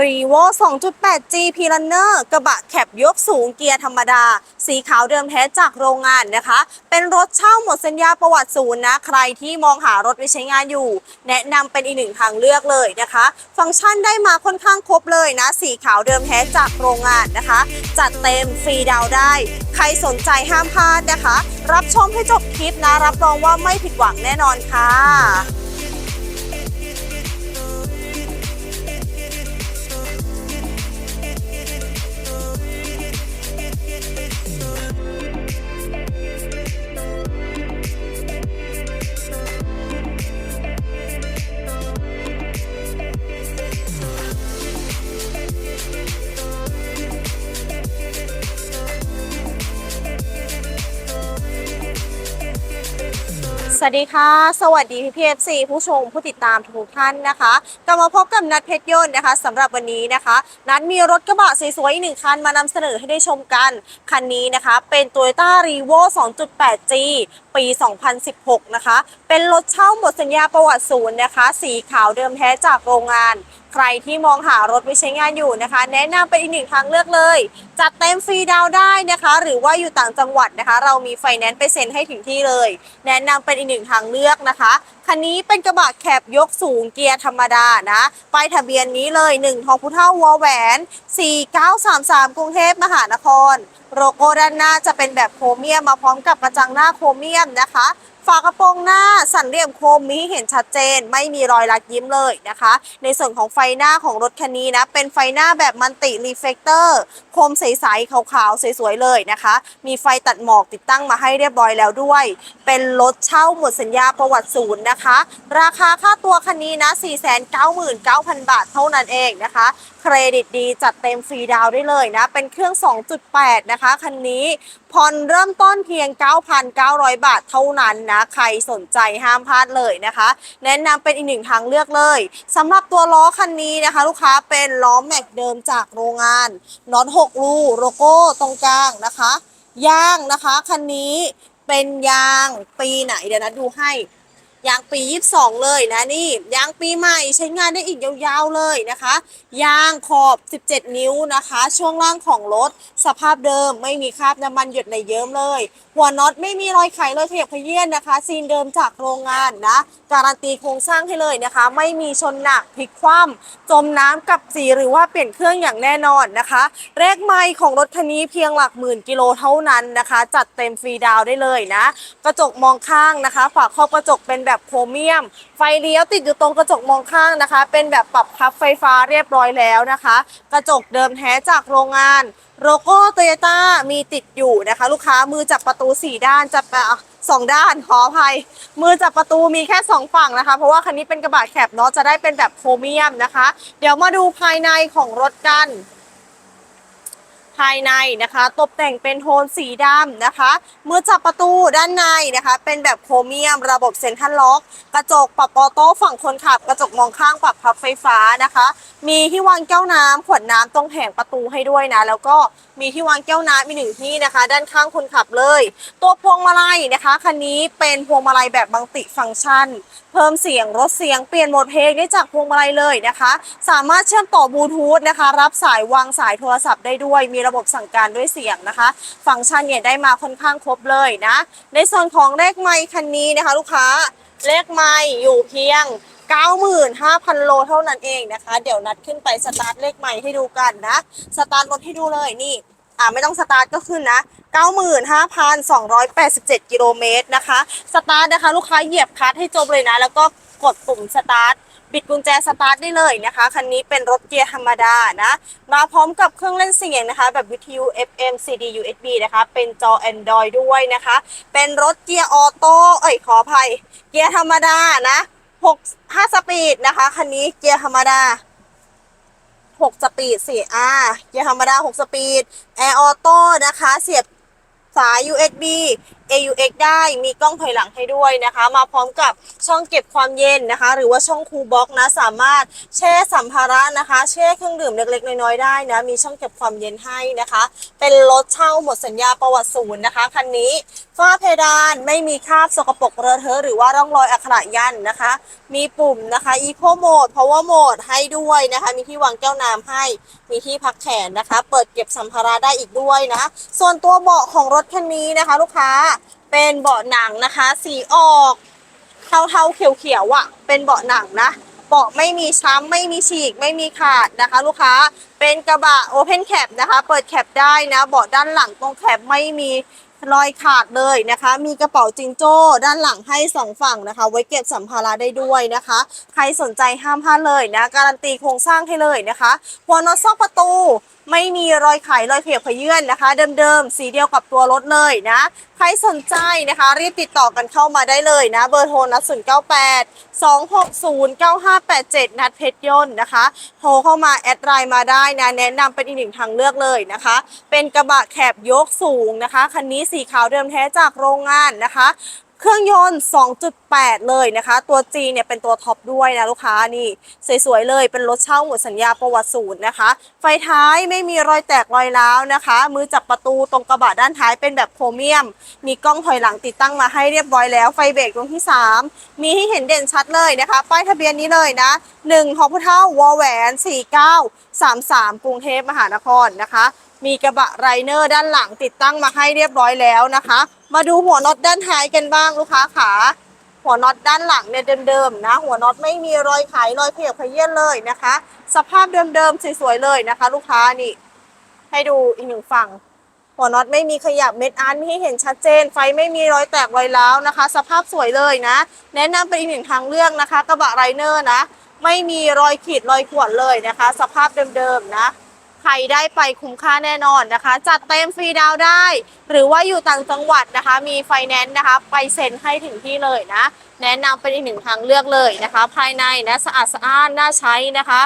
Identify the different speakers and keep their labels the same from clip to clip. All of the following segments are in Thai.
Speaker 1: รีโว 2.8G p r u n n e r กระบะแคบยกสูงเกียร์ธรรมดา สีขาวเดิมแท้จากโรงงานนะคะ เป็นรถเช่าหมดสัญญาประวัติศูนย์นะ ใครที่มองหารถไปใช้งานอยู่ แนะนำเป็นอีกหนึ่งทางเลือกเลยนะคะ ฟังก์ชันได้มาค่อนข้างครบเลยนะ สีขาวเดิมแท้จากโรงงานนะคะ จัดเต็มฟรีดาวได้ ใครสนใจห้ามพลาดนะคะ รับชมให้จบคลิปนะ รับรองว่าไม่ผิดหวังแน่นอนค่ะ สวัสดีค่ะ สวัสดีพี่พีเอฟซีผู้ชมผู้ติดตามทุกท่านนะคะกลับมาพบกับนัดเพชรยนต์นะคะสำหรับวันนี้นะคะ นัดมีรถกระบะสวยๆอีกหนึ่งคันมานำเสนอให้ได้ชมกัน คันนี้นะคะ เป็น Toyota r e v o 2.8G ปี 2016 นะคะ เป็นรถเช่าหมดสัญญาประวัติศูนย์นะคะ สีขาวเดิมแท้จากโรงงาน ใครที่มองหารถไปใช้งานอยู่นะคะ แนะนำเป็นอีกหนึ่งทางเลือกเลย จัดเต็มฟรีดาวได้นะคะ หรือว่าอยู่ต่างจังหวัดนะคะ เรามีไฟแนนซ์ไปเซ็นให้ถึงที่เลย แนะนำเป็นอีกหนึ่งทางเลือกนะคะคันนี้เป็นกระบะแคบยกสูงเกียร์ธรรมดานะป้ายทะเบียนนี้เลย1ทองพุท่าวอแหวน 4933 กรุงเทพมหานคร โลโก้ด้านหน้าจะเป็นแบบโครเมียมมาพร้อมกับกระจังหน้าโครเมียมนะคะ ฝากระโปรงหน้าสันเหลี่ยมโคมมีให้เห็นชัดเจน ไม่มีรอยลักยิ้มเลยนะคะ ในส่วนของไฟหน้าของรถคันนี้นะ เป็นไฟหน้าแบบมันติรีเฟกเตอร์โคมใสๆขาวๆ สวยๆ เลยนะคะ มีไฟตัดหมอกติดตั้งมาให้เรียบร้อยแล้วด้วย เป็นรถเช่าหมดสัญญาประวัติศูนย์นะคะ ราคาค่าตัวคันนี้นะ 499,000 บาทเท่านั้นเองนะคะ เครดิตดีจัดเต็มฟรีดาวได้เลยนะ เป็นเครื่อง 2.8 นะคะคันนี้ ผ่อนเริ่มต้นเพียง 9,900 บาทเท่านั้นนะ ใครสนใจห้ามพลาดเลยนะคะ แนะนำเป็นอีกหนึ่งทางเลือกเลยสำหรับตัวล้อคันนี้นะคะ ลูกค้าเป็นล้อแม็กเดิมจากโรงงานน็อต6ลูโลโก้ตรงกลางนะคะ ยางนะคะคันนี้เป็นยางปีไหนเดี๋ยวนะดูให้ ยางปี 22 เลยนะนี่ยางปีใหม่ใช้งานได้อีกยาวๆเลยนะคะ ยางขอบ 17 นิ้วนะคะ ช่วงล่างของรถ สภาพเดิมไม่มีคราบน้ำมันหยดในเยิ้มเลยหัวน็อตไม่มีรอยไขเลยขยับขยื่นนะคะ ซีนเดิมจากโรงงานนะ การันตีโครงสร้างให้เลยนะคะ ไม่มีชนหนักพลิกคว่ำจมน้ำกับสีหรือว่าเปลี่ยนเครื่องอย่างแน่นอนนะคะเลขไม่ของรถคันนี้เพียงหลักหมื่นกิโลเท่านั้นนะคะ จัดเต็มฟรีดาวได้เลยนะ กระจกมองข้างนะคะ ฝาครอบกระจกเป็นแบบโครเมียม ไฟเลี้ยวติดอยู่ตรงกระจกมองข้างนะคะ เป็นแบบปรับพับไฟฟ้าเรียบร้อยแล้วนะคะ กระจกเดิมแท้จากโรงงาน โลโก้โตโยต้ามีติดอยู่นะคะ ลูกค้ามือจับประตู 4 ด้านจับสองด้านขออภัย มือจับประตูมีแค่ 2 ฝั่งนะคะ เพราะว่าคันนี้เป็นกระบะแคบเนาะจะได้เป็นแบบโครเมียมนะคะ เดี๋ยวมาดูภายในของรถกันายในนะคะ ตกแต่งเป็นโทนสีดำนะคะมือจับประตูด้านในนะคะ เป็นแบบโครเมียมระบบเซ็นทรัลล็อก กระจกปรับออโต้ฝั่งคนขับ กระจกมองข้างปรับพับไฟฟ้านะคะ มีที่วางแก้วน้ำขวดน้ำตรงแผงประตูให้ด้วยนะ แล้วก็มีที่วางแก้วน้ำมีหนึ่งที่นะคะ ด้านข้างคนขับเลย ตัวพวงมาลัยนะคะคันนี้เป็นพวงมาลัยแบบมัลติฟังก์ชัน เพิ่มเสียงลดเสียงเปลี่ยนโหมดเพลงได้จากพวงมาลัยเลยนะคะ สามารถเชื่อมต่อบลูทูธนะคะ รับสายวางสายโทรศัพท์ได้ด้วยมีระบบสั่งการด้วยเสียงนะคะ ฟังก์ชันเนี่ยได้มาค่อนข้างครบเลยนะ ในส่วนของเลขไมค์คันนี้นะคะ ลูกค้าเลขไมค์อยู่เพียง95,000 โลเท่านั้นเองนะคะ เดี๋ยวนัดขึ้นไปสตาร์ทเลขใหม่ให้ดูกันนะ สตาร์ทรถให้ดูเลยนี่ อ่าไม่ต้องสตาร์ทก็ขึ้นนะ 95,287 กิโลเมตรนะคะ สตาร์ทนะคะ ลูกค้าเหยียบคลัตให้จบเลยนะ แล้วก็กดปุ่มสตาร์ท บิดกุญแจสตาร์ทได้เลยนะคะ คันนี้เป็นรถเกียร์ธรรมดานะ มาพร้อมกับเครื่องเล่นเสียงนะคะ แบบวิทยุ FM CD USB นะคะ เป็นจอ Android ด้วยนะคะ เป็นรถเกียร์ออโต้เอ้ยขออภัย เกียร์ธรรมดานะ6 5สปีดนะคะ คันนี้เกียร์ธรรมดา6สปีดสี่อ่าเกียร์ธรรมดา 6 สปีด แอร์ออโต้นะคะ เสียบสาย USB AUX ได้มีกล้องถอยหลังให้ด้วยนะคะ มาพร้อมกับช่องเก็บความเย็นนะคะ หรือว่าช่องคูลบ็อกนะสามารถแช่สัมภาระนะคะ แช่เครื่องดื่มเล็กๆ น้อยๆได้นะมีช่องเก็บความเย็นให้นะคะ เป็นรถเช่าหมดสัญญาประวัติศูนย์นะคะคันนี้ฝ้าเพดานไม่มีคราบสกปรกเลอะเทอะหรือว่าร่องรอยอักขระยันนะคะ มีปุ่มนะคะ Eco Mode Power Mode ให้ด้วยนะคะ มีที่วางแก้วน้ำให้ มีที่พักแขนนะคะ เปิดเก็บสัมภาระได้อีกด้วยนะ ส่วนตัวเบาะของรถคันนี้นะคะ ลูกค้า เป็นเบาะหนังนะคะ สีออกเทาๆเขียวๆอะ เป็นเบาะหนังนะเบาะไม่มีช้ำไม่มีฉีกไม่มีขาดนะคะ ลูกค้าเป็นกระบะ Open Cap นะคะ เปิดแคปได้นะเบาะด้านหลังตรงแคปไม่มีรอยขาดเลยนะคะ มีกระเป๋าจิงโจ้ ด้านหลังให้สองฝั่งนะคะ ไว้เก็บสัมภาระได้ด้วยนะคะ ใครสนใจห้ามพลาดเลยนะ การันตีโครงสร้างให้เลยนะคะหัวนอตซอกประตูไม่มีรอยไขรอยเขียบขยื่นนะคะ เดิมๆ สีเดียวกับตัวรถเลยนะ ใครสนใจนะคะ รีบติดต่อกันเข้ามาได้เลยนะ เบอร์โทรนัด0 9 8 2 6 0 9 5 8 7 นัดเพชรยนต์นะคะ โทรเข้ามาแอดไลน์มาได้นะ แนะนำเป็นอีกหนึ่งทางเลือกเลยนะคะ เป็นกระบะแคบยกสูงนะคะ คันนี้สีขาวเดิมแท้จากโรงงานนะคะ เครื่องยนต์ 2.8 เลยนะคะ ตัว G เนี่ยเป็นตัวท็อปด้วยนะลูกค้านี่สวยๆเลยเป็นรถเช่าหมดสัญญาประวัติศูนย์นะคะ ไฟท้ายไม่มีรอยแตกรอยร้าวนะคะ มือจับประตูตรงกระบะด้านท้ายเป็นแบบโครเมียม มีกล้องถอยหลังติดตั้งมาให้เรียบร้อยแล้วไฟเบรกตรงที่ 3 มีให้เห็นเด่นชัดเลยนะคะ ป้ายทะเบียนนี้เลยนะ1ทอพุเท่าวอแหวน4933 กรุงเทพมหานครนะคะ มีกระบะไรเนอร์ด้านหลังติดตั้งมาให้เรียบร้อยแล้วนะคะ มาดูหัวน็อตด้านท้ายกันบ้างลูกค้าขาหัวน็อตด้านหลังเนี่ยเดิมๆนะ หัวน็อตไม่มีรอยไขรอยเขียบขยื่นเลยนะคะ สภาพเดิมๆสวยๆเลยนะคะ ลูกค้านี่ ให้ดูอีกหนึ่งฝั่ง หัวน็อตไม่มีขยับเม็ดอาร์ตมีให้เห็นชัดเจน ไฟไม่มีรอยแตกรอยร้าวนะคะ สภาพสวยเลยนะ แนะนำเป็นอีกหนึ่งทางเลือกนะคะกระบะไรเนอร์นะ ไม่มีรอยขีดรอยข่วนเลยนะคะ สภาพเดิมๆนะ ใครได้ไปคุ้มค่าแน่นอนนะคะ จัดเต็มฟรีดาวได้ หรือว่าอยู่ต่างจังหวัดนะคะ มีไฟแนนซ์นะคะ ไปเซ็นให้ถึงที่เลยนะ แนะนำเป็นอีกหนึ่งทางเลือกเลยนะคะ ภายในนะสะอาดสะอ้านน่าใช้นะคะ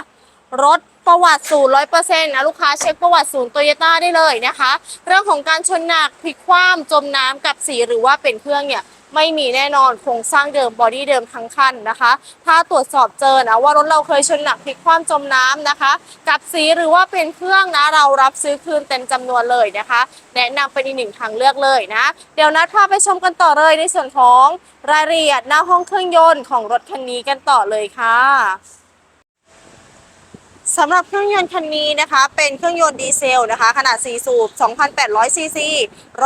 Speaker 1: รถประวัติศูนย์ร้อยเปอร์เซ็นต์นะลูกค้าเช็คประวัติศูนย์โตโยต้าได้เลยนะคะ เรื่องของการชนหนักพลิกคว่ำจมน้ำกับสีหรือว่าเป็นเครื่องเนี่ย ไม่มีแน่นอนโครงสร้างเดิมบอดี้เดิมทั้งคันนะคะ ถ้าตรวจสอบเจอนะว่ารถเราเคยชนหนักพลิกคว่ำจมน้ำนะคะ กับสีหรือว่าเป็นเครื่องนะเรารับซื้อคืนเต็มจำนวนเลยนะคะ แนะนำเป็นอีกหนึ่งทางเลือกเลยนะ เดี๋ยวนัดพาไปชมกันต่อเลยในส่วนของรายละเอียดหน้าห้องเครื่องยนต์ของรถคันนี้กันต่อเลยค่ะสำหรับเครื่องยนต์คันนี้นะคะ เป็นเครื่องยนต์ดีเซลนะคะ ขนาด 4 สูบ 2,800ซีซี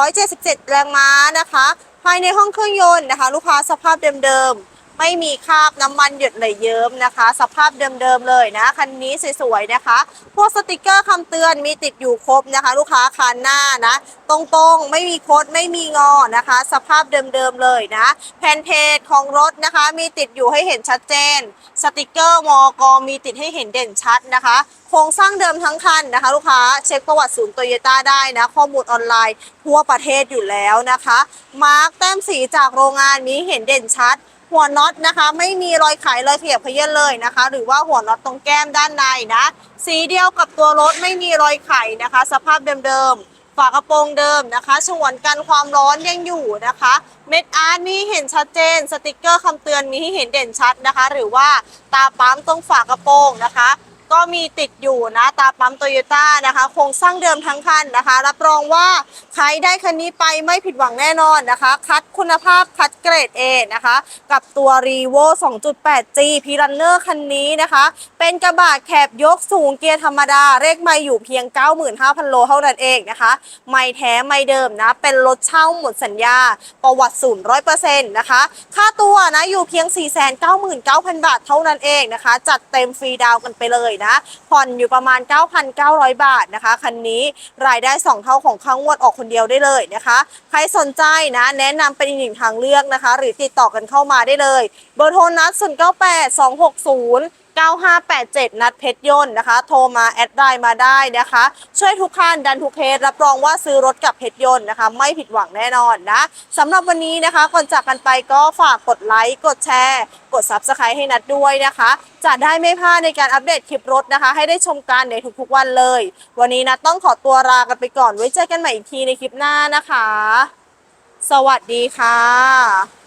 Speaker 1: 177 แรงม้านะคะ ภายในห้องเครื่องยนต์นะคะ ลูกค้าสภาพเดิม ไม่มีคราบน้ำมันหยดไหลเยิ้มนะคะ สภาพเดิมๆเลยนะคันนี้สวยๆนะคะ พวกสติกเกอร์คำเตือนมีติดอยู่ครบนะคะ ลูกค้าคันหน้านะ ตรงๆไม่มีโคดไม่มีงอนะคะ สภาพเดิมๆเลยนะแผ่นเพจของรถนะคะ มีติดอยู่ให้เห็นชัดเจน สติกเกอร์มอกมีติดให้เห็นเด่นชัดนะคะโครงสร้างเดิมทั้งคันนะคะ ลูกค้าเช็คประวัติศูนย์โตโยต้าได้นะ ข้อมูลออนไลน์ทั่วประเทศอยู่แล้วนะคะ มาร์กแต้มสีจากโรงงานมีเห็นเด่นชัด หัวน็อตนะคะ ไม่มีรอยไขรอยเขียบเขยื้อนเลยนะคะ หรือว่าหัวน็อตตรงแก้มด้านในนะ สีเดียวกับตัวรถไม่มีรอยไขนะคะ สภาพเดิมๆฝากระโปรงเดิมนะคะฉนวนกันความร้อนยังอยู่นะคะ เม็ดอาร์ตมีเห็นชัดเจน สติกเกอร์คำเตือนมีให้เห็นเด่นชัดนะคะ หรือว่าตาปั๊มตรงฝากระโปรงนะคะ ก็มีติดอยู่นะตาปั๊มโตโยต้านะคะโครงสร้างเดิมทั้งคันนะคะ รับรองว่าใครได้คันนี้ไปไม่ผิดหวังแน่นอนนะคะ คัดคุณภาพคัดเกรด A นะคะ กับตัว r e v o 2.8G p r u n n e r คันนี้นะคะ เป็นกระบะแคบยกสูงเกียร์ธรรมดา เลขไม่อยู่เพียง 95,000 โลเท่านั้นเองนะคะ ไม่แท้ไม่เดิมนะ เป็นรถเช่าหมดสัญญา ประวัติศูนย์ร้อยเปอร์เซ็นต์นะคะ ค่าตัวนะอยู่เพียง 499,000 บาทเท่านั้นเองนะคะ จัดเต็มฟรีดาวกันไปเลยนะ ผ่อนอยู่ประมาณ 9,900 บาทนะคะคันนี้รายได้2เท่าของค้างวดออกคนเดียวได้เลยนะคะ ใครสนใจนะแนะนำเป็นอีกหนึ่งทางเลือกนะคะ หรือติดต่อกันเข้ามาได้เลย เบอร์โทรนัด098 260 9587 นัดเพชรยนต์นะคะ โทรมาแอดไลน์มาได้นะคะ ช่วยทุกคันดันทุกเคสรับรองว่าซื้อรถกับเพชรยนต์นะคะ ไม่ผิดหวังแน่นอนนะสำหรับวันนี้นะคะ ก่อนจากกันไปก็ฝากกดไลค์ กดแชร์ กด Subscribe ให้นัดด้วยนะคะ จะได้ไม่พลาดในการอัปเดตคลิปรถนะคะ ให้ได้ชมกันในทุกๆวันเลย วันนี้นะต้องขอตัวลากันไปก่อนไว้เจอกันใหม่อีกทีในคลิปหน้านะคะ สวัสดีค่ะ